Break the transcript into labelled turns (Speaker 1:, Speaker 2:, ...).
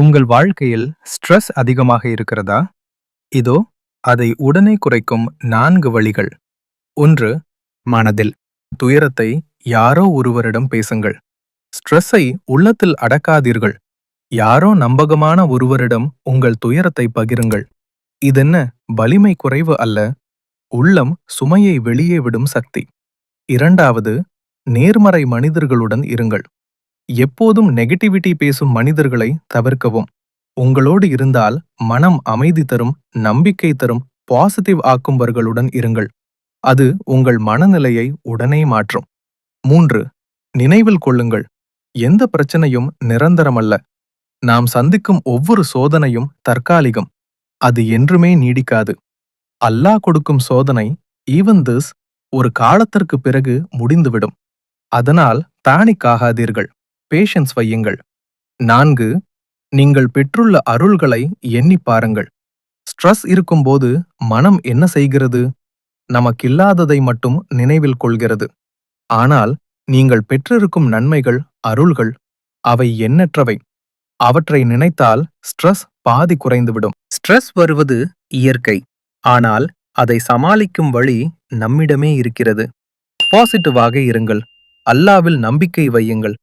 Speaker 1: உங்கள் வாழ்க்கையில் ஸ்ட்ரெஸ் அதிகமாக இருக்கிறதா? இதோ அதை உடனே குறைக்கும் நான்கு வழிகள். ஒன்று மனதில். துயரத்தை யாரோ ஒருவரிடம் பேசுங்கள். ஸ்ட்ரெஸ்ஸை உள்ளத்தில் அடக்காதீர்கள். யாரோ நம்பகமான ஒருவரிடம் உங்கள் துயரத்தை பகிருங்கள். இதென்ன வலிமை குறைவு அல்ல? உள்ளம் சுமையை வெளியே விடும் சக்தி. இரண்டாவது நேர்மறை மனிதர்களுடன் இருங்கள். எப்போதும் நெகட்டிவிட்டி பேசும் மனிதர்களை தவிர்க்கவும். உங்களோடு இருந்தால் மனம் அமைதி தரும் நம்பிக்கை தரும் பாசிட்டிவ் ஆக்கும்பவர்களுடன் இருங்கள். அது உங்கள் மனநிலையை உடனே மாற்றும். மூன்று நினைவில் கொள்ளுங்கள். எந்த பிரச்சனையும் நிரந்தரமல்ல. நாம் சந்திக்கும் ஒவ்வொரு சோதனையும் தற்காலிகம். அது என்றுமே நீடிக்காது. அல்லாஹ் கொடுக்கும் சோதனை ஈவன் திஸ் ஒரு காலத்திற்கு பிறகு முடிந்துவிடும். அதனால் தானிக்காகாதீர்கள் பேஷன்ஸ் வையுங்கள். நான்கு நீங்கள் பெற்றுள்ள அருள்களை எண்ணிப் பாருங்கள். ஸ்ட்ரெஸ் இருக்கும்போது மனம் என்ன செய்கிறது? நமக்கில்லாததை மட்டும் நினைவில் கொள்கிறது. ஆனால் நீங்கள் பெற்றிருக்கும் நன்மைகள் அருள்கள் அவை எண்ணற்றவை. அவற்றை நினைத்தால் ஸ்ட்ரெஸ் பாதி குறைந்துவிடும். ஸ்ட்ரெஸ் வருவது இயற்கை. ஆனால் அதை சமாளிக்கும் வழி நம்மிடமே இருக்கிறது. பாசிட்டிவாக இருங்கள். அல்லாவில் நம்பிக்கை வையுங்கள்.